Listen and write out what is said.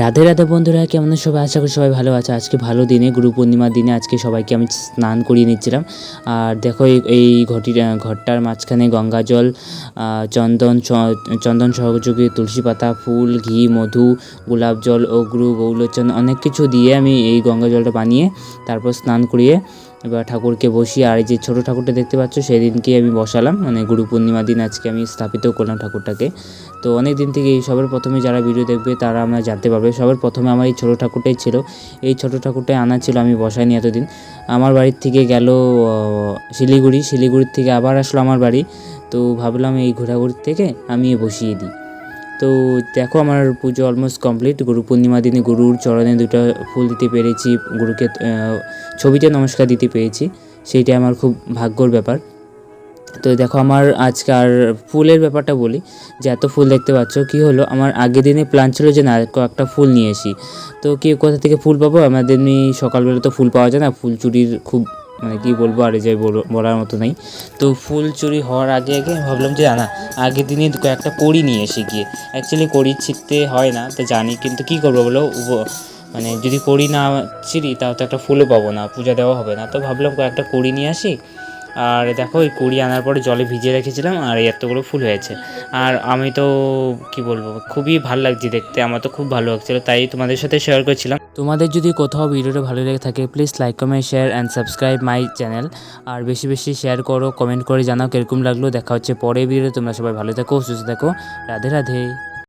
রাধে রাধে বন্ধুরা, কেমন সবাই? আশা করি সবাই ভালো আছে। আজকে ভালো দিনে, গুরু পূর্ণিমার দিনে আজকে সবাইকে আমি স্নান করিয়ে নিচ্ছিলাম। আর দেখো, এই ঘটির ঘরটার মাঝখানে গঙ্গা জল চন্দন চন্দন সহযোগী তুলসী পাতা, ফুল, ঘি, মধু, গোলাপ জল, অগ্রু, গৌলোচন অনেক কিছু দিয়ে আমি এই গঙ্গা জলটা বানিয়ে তারপর স্নান করিয়ে এবার ঠাকুরকে বসিয়ে আর এই যে ছোটো ঠাকুরটা দেখতে পাচ্ছ, সেদিনকে আমি বসালাম। মানে গুরু পূর্ণিমার দিন আজকে আমি স্থাপিত করলাম ঠাকুরটাকে। তো অনেক দিন থেকে এই সবার প্রথমে যারা ভিডিও দেখবে, তারা আমরা জানতে পারবে। সবার প্রথমে আমার এই ছোটো ঠাকুরটাই ছিল। এই ছোটো ঠাকুরটাই আনা ছিল, আমি বসাইনি এতদিন। আমার বাড়ির থেকে গেল শিলিগুড়ি। শিলিগুড়ির থেকে আবার আসলো আমার বাড়ি। তো ভাবলাম এই ঘোরাঘুরির থেকে আমি বসিয়ে দিই। তো দেখো আমার পুজো অলমোস্ট কমপ্লিট গুরু পূর্ণিমা দিনে গুরুর চরণে দুটো ফুল দিতে পেরেছি, গুরুকে ছবিতে নমস্কার দিতে পেরেছি সেইটা আমার খুব ভাগ্যর ব্যাপার। তো দেখো আমার আজকে আর ফুলের ব্যাপারটা বলি, যে এত ফুল দেখতে পাচ্ছ, কি হলো, আমার আগের দিনে প্ল্যান ছিল যে না, কয়েকটা ফুল নিয়ে আসি। তো কি কোথা থেকে ফুল পাবো? আমাদের সকালবেলা তো ফুল পাওয়া যায় না, ফুল চুরির খুব মানে কি বলব, আর যে বল- বলার মতো নেই। তো ফুল চুরি হওয়ার আগে আগে ভাবলাম যে, না আগের দিনে কয়েকটা করি নিয়ে এসে গিয়ে। অ্যাকচুয়ালি করি ছিঁড়তে হয় না, তো জানি, কিন্তু কী করব বলো মানে যদি করি না ছিঁড়ি, তাও তো একটা ফুলও পাবো না, পূজা দেওয়া হবে না। তো ভাবলাম কয়েকটা করি নিয়ে আসি। আর দেখো ওই কুড়ি আনার পরে জলে ভিজিয়ে রেখেছিলাম আর এই এতগুলো ফুল হয়েছে। আর আমি তো, কি বলব, খুবই ভালো লাগছে দেখতে। আমার তো খুব ভালো লাগছিল, তাই তোমাদের সাথে শেয়ার করছিলাম। তোমাদের যদি কোথাও ভিডিওটা ভালো লেগে থাকে please like comment share and subscribe my channel আর বেশি বেশি শেয়ার করো কমেন্ট করে জানাও কীরকম লাগল। দেখা হচ্ছে পরে ভিডিও তোমরা সবাই ভালো থাকো, সুস্থ থাকো। রাধে রাধে।